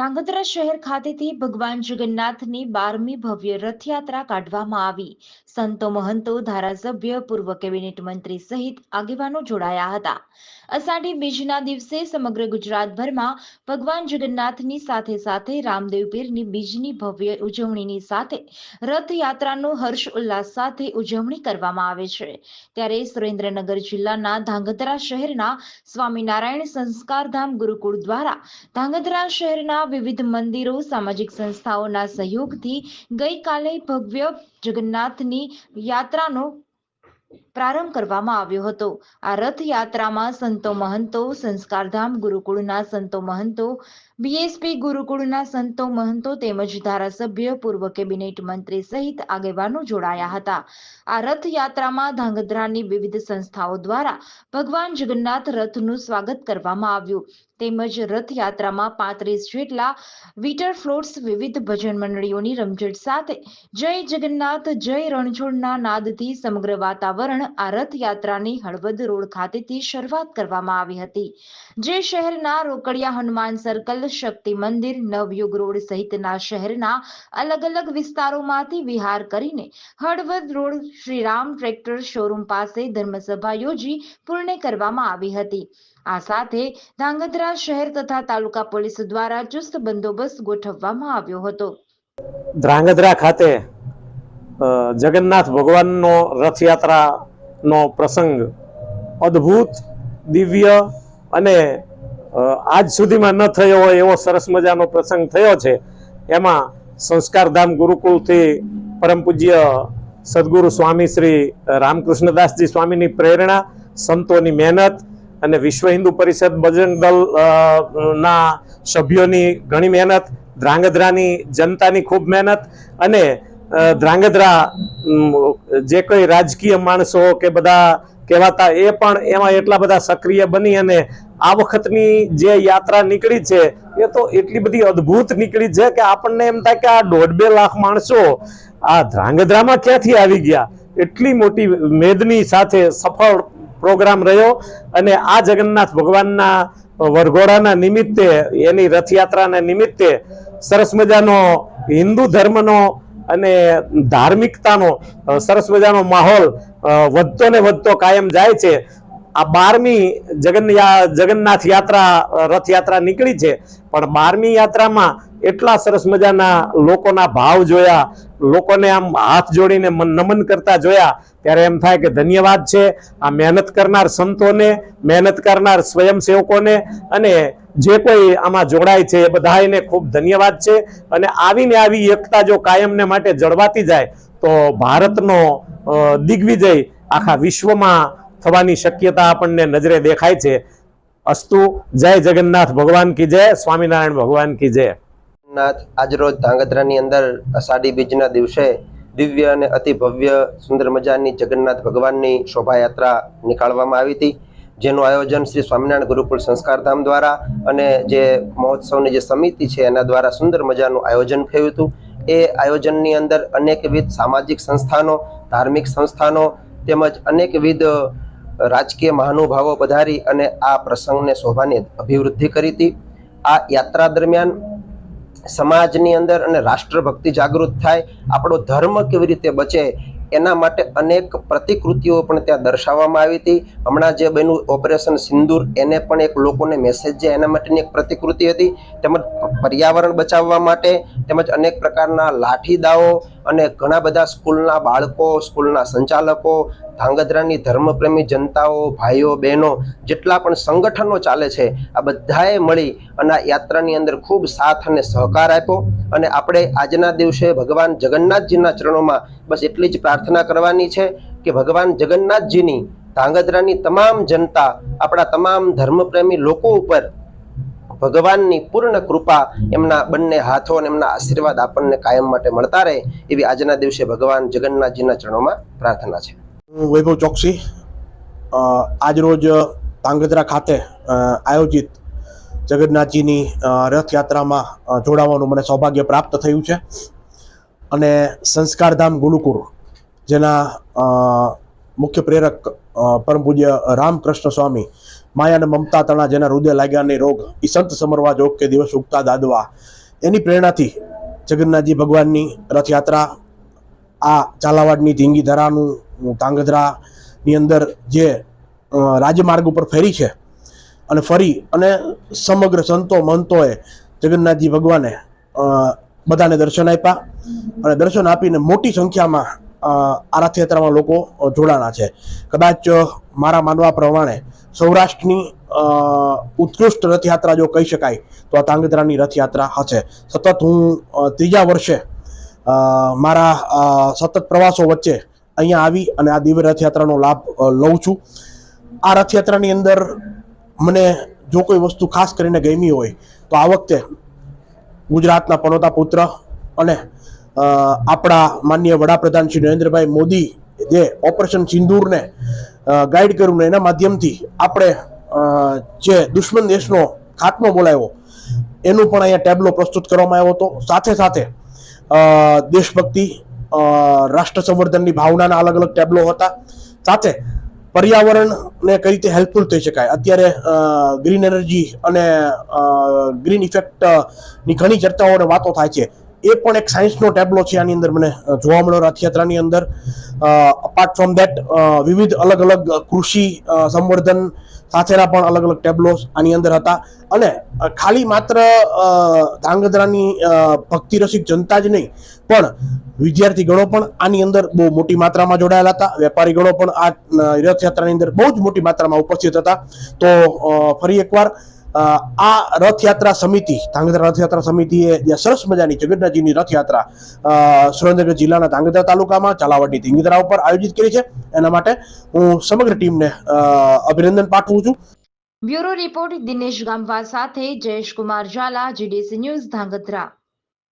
ધાંગધ્રા શહેર ખાતેથી ભગવાન જગન્નાથની બારમી ભવ્ય રથયાત્રા કાઢવામાં આવી. સંતો મહંતો, ધારાસભ્ય, પૂર્વ કેબિનેટ મંત્રી સહિત આગેવાનો જોડાયા હતા. અષાઢી બીજના દિવસે સમગ્ર ગુજરાતભરમાં ભગવાન જગન્નાથની સાથે સાથે રામદેવ પીરની બીજની ભવ્ય ઉજવણીની સાથે રથયાત્રાનો હર્ષ ઉલ્લાસ સાથે ઉજવણી કરવામાં આવે છે. ત્યારે સુરેન્દ્રનગર જિલ્લાના ધાંગધ્રા શહેરના સ્વામિનારાયણ સંસ્કારધામ ગુરુકુળ દ્વારા ધાંગધ્રા શહેરના વિવિધ મંદિરો, સામાજિક સંસ્થાઓના સહયોગથી ગઈકાલે ભવ્ય જગન્નાથની યાત્રાનો પ્રારંભ કરવામાં આવ્યો હતો. આ રથયાત્રામાં સંતો મહંતો, સંસ્કારધામ ગુરુકુળના સંતો મહંતો બીએસપી ગુરુકુળના સંતો મહંતો તેમજ ધારાસભ્ય, પૂર્વ કેબિનેટ મંત્રી સહિત આગેવાનો જોડાયા હતા. આ રથયાત્રામાં ધાંગધ્રાની વિવિધ સંસ્થાઓ દ્વારા ભગવાન જગન્નાથ રથનું સ્વાગત કરવામાં આવ્યું. તેમજ રથયાત્રામાં પાંત્રીસ જેટલા વીટર ફ્લોટ્સ વિવિધ ભજન મંડળીઓની રમઝટ સાથે જય જગન્નાથ, જય રણછોડના નાદથી સમગ્ર વાતાવરણ આ રથયાત્રાની હળવદ રોડ ખાતેથી શરૂઆત કરવામાં આવી હતી. જે શહેરના રોકડિયા હનુમાન સર્કલ શક્તિ મંદિર, નવયુગ રોડ સહિતના શહેરના અલગ અલગ વિસ્તારોમાંથી વિહાર કરીને Halvad road Shriram tractor showroom પાસે ધર્મસભા યોજી પૂર્ણ કરવામાં આવી હતી. આ સાથે ધાંગધ્રા શહેર તથા તાલુકા પોલીસ દ્વારા ચુસ્ત બંદોબસ્ત ગોઠવવામાં આવ્યો હતો. ધ્રાંગધ્રા ખાતે જગન્નાથ ભગવાનનો રથયાત્રાનો પ્રસંગ અદ્ભુત, દિવ્ય અને આજ સુધીમાં ન થયો હોય એવો સરસ મજાનો પ્રસંગ થયો છે. એમાં સંસ્કારધામ ગુરુકુળથી પરમ પૂજ્ય સદગુરુ સ્વામી શ્રી રામકૃષ્ણદાસજી સ્વામીની પ્રેરણા, સંતોની મહેનત અને વિશ્વ હિન્દુ પરિષદ બજરંગ ના સભ્યોની ઘણી મહેનત, ધ્રાંગધ્રાની જનતાની ખૂબ મહેનત અને ધ્રાંગધ્રા જે કોઈ રાજકીય માણસો કે બધા કહેવાતા એ પણ એમાં એટલા બધા સક્રિય બની અને આ વખતની જે યાત્રા નીકળી છે, એ તો એટલી બધી અદ્ભુત નીકળી છે કે આપણને એમ થાય કે આ દોઢ બે લાખ માણસો આ ધ્રાંગધ્રામાં ક્યાંથી આવી ગયા? એટલી મોટી મેદની સાથે સફળ પ્રોગ્રામ રહ્યો અને આ જગન્નાથ ભગવાનના વરઘોડાના નિમિત્તે, એની રથયાત્રાના નિમિત્તે સરસ મજાનો હિન્દુ ધર્મનો અને ધાર્મિકતાનો સરસ મજાનો માહોલ વધતો ને વધતો કાયમ જાય છે. આ બારમી જગન્યા જગન્નાથ યાત્રા રથયાત્રા નીકળી છે. પણ બારમી યાત્રામાં એટલા સરસ મજાના લોકોના ભાવ જોયા લોકોને આમ હાથ જોડીને મન- નમન કરતા જોયા, ત્યારે એમ થાય કે ધન્યવાદ છે. આ મહેનત કરનાર સંતોને, મહેનત કરનાર સ્વયંસેવકોને અને જે કોઈ આમાં જોડાય છે એ બધાને ખૂબ ધન્યવાદ છે. અને આવીને આવી એકતા જો કાયમને માટે જળવાતી જાય, તો ભારતનો દિગ્વિજય આખા વિશ્વમાં થવાની શક્યતા આપણને નજરે દેખાય છે. અસ્તુ, જય જગન્નાથ ભગવાન કી જય, સ્વામિનારાયણ ભગવાન કી જય. નાથ આજરોજ ધાંગધ્રાની અંદર અષાઢી બીજના દિવસે દિવ્ય અને અતિ ભવ્ય સુંદર મજાની જગન્નાથ ભગવાનની શોભાયાત્રા નીકાળવામાં આવી હતી, જેનું આયોજન શ્રી સ્વામિનારાયણ ગુરુકુળ સંસ્કારધામ દ્વારા અને જે મહોત્સવની જે સમિતિ છે એના દ્વારા સુંદર મજાનું આયોજન થયું હતું. એ આયોજનની અંદર અનેકવિધ સામાજિક સંસ્થાનો, ધાર્મિક સંસ્થાનો તેમજ અનેકવિધ રાજકીય મહાનુભાવો પધારી અને આ પ્રસંગને શોભાની અભિવૃદ્ધિ કરી હતી. આ યાત્રા દરમિયાન સમાજની અંદર અને રાષ્ટ્રભક્તિ જાગૃત થાય, આપણો ધર્મ કેવી રીતે બચે, એના માટે અનેક પ્રતિકૃતિઓ પણ ત્યાં દર્શાવવામાં આવી હતી. હમણાં જે બન્યું ઓપરેશન સિંદૂર, એને પણ એક લોકોને મેસેજ છે એના માટેની એક પ્રતિકૃતિ હતી. તેમજ પર્યાવરણ બચાવવા માટે તેમજ અનેક પ્રકારના લાઠી દાવો અને ઘણા બધા સ્કૂલના બાળકો, સ્કૂલના સંચાલકો, ધાંગધ્રાની ધર્મપ્રેમી જનતાઓ, ભાઈઓ, બહેનો, જેટલા પણ સંગઠનો ચાલે છે, આ બધાએ મળી અને આ યાત્રાની અંદર ખૂબ સાથ અને સહકાર આપ્યો. અને આપણે આજના દિવસે ભગવાન જગન્નાથજીના ચરણોમાં બસ એટલી જ પ્રાર્થના કરવાની છે કે ભગવાન જગન્નાથજીની ધાંગધ્રાની તમામ જનતા, આપણા તમામ ધર્મપ્રેમી લોકો ઉપર ભગવાનની પૂર્ણ કૃપા એમના બંને હાથો અને એમના આશીર્વાદ આપણને કાયમ માટે મળતા રહે એવી આજના દિવસે ભગવાન જગન્નાથજીના ચરણોમાં પ્રાર્થના છે. હું વૈભવ ચોકસી આજરોજ તાંગધ્રા ખાતે આયોજિત જગન્નાથજીની રથયાત્રામાં જોડાવાનું મને સૌભાગ્ય પ્રાપ્ત થયું છે. અને સંસ્કારધામ ગુરુકુળ જેના મુખ્ય પ્રેરક પરમ પૂજ્ય રામકૃષ્ણ સ્વામી માયા અને મમતા તણા જેના હૃદય લાગ્યા નહીં રોગ એ સંત સમરવા જોગ કે દિવસ ઉગતા દાદવા. એની પ્રેરણાથી જગન્નાથજી ભગવાનની રથયાત્રા, આ ઝાલાવાડની ધીંગી ધરાનું ધાંગધ્રાની અંદર જે રાજમાર્ગ ઉપર ફેરી છે અને ફરી અને સમગ્ર સંતો મંતોએ જગન્નાથજી ભગવાને બધાને દર્શન આપ્યા અને દર્શન આપીને મોટી સંખ્યામાં આ રથયાત્રામાં લોકો જોડાણા છે. કદાચ મારા માનવા પ્રમાણે સૌરાષ્ટ્રની ઉત્કૃષ્ટ રથયાત્રા જો કહી શકાય, તો આ તાંગધ્રાની રથયાત્રા હશે. સતત હું ત્રીજા વર્ષે મારા સતત પ્રવાસો વચ્ચે અહીંયા આવી અને આ દિવ્ય રથયાત્રાનો લાભ લઉં છું. આ રથયાત્રાની અંદર મને જો કોઈ વસ્તુ ખાસ કરીને ગમી હોય, તો આ વખતે ગુજરાતના પનોતા પુત્ર અને આપણા માન્ય વડાપ્રધાન શ્રી નરેન્દ્રભાઈ મોદી જે ઓપરેશન સિંદૂરને ગાઈડ કર્યું ને એના માધ્યમથી આપણે જે દુશ્મન દેશનો ખાત્મો બોલાવ્યો, એનું પણ અહીંયા ટેબ્લો પ્રસ્તુત કરવામાં આવ્યો હતો. સાથે સાથે દેશભક્તિ રાષ્ટ્ર સંવર્ધનની ભાવનાના અલગ અલગ ટેબ્લો હતા. સાથે, પર્યાવરણને કઈ રીતે હેલ્પફુલ થઈ શકાય? અત્યારે ગ્રીન એનર્જી અને ગ્રીન ઇફેક્ટની ઘણી ચર્ચાઓ અને વાતો થાય છે. એ પણ એક સાયન્સનો ટેબ્લો છે આની અંદર મને જોવા મળ્યો રથયાત્રાની અંદર. અપાર્ટ ફ્રોમ દેટ વિવિધ અલગ અલગ કૃષિ સંવર્ધન સાથેના પણ અલગ અલગ ટેબ્લો આની અંદર હતા. અને ખાલી માત્ર ધાંગધ્રાની ભક્તિ રસિક જનતા જ નહીં, પણ વિદ્યાર્થી ગણો પણ આની અંદર બહુ મોટી માત્રામાં જોડાયેલા હતા. વેપારી ગણો પણ આ રથયાત્રાની અંદર બહુ જ મોટી માત્રામાં ઉપસ્થિત હતા. તો ફરી એકવાર આ રથયાત્રા સમિતિ, ધાંગધ્રા રથયાત્રા સમિતિએ જે સરસ મજાની જગન્નાથજીની રથયાત્રા સુરેન્દ્રનગર જિલ્લાના ધાંગધ્રા તાલુકામાં ચાલાવાડની ધીંગીધરા ઉપર આયોજિત કરી છે. એના માટે હું સમગ્ર ટીમને અભિનંદન પાઠવું છું. બ્યુરો રિપોર્ટ દિનેશ ગામવા સાથે જયેશ કુમાર ઝાલા, જીડીસી ન્યૂઝ ધાંગધ્રા.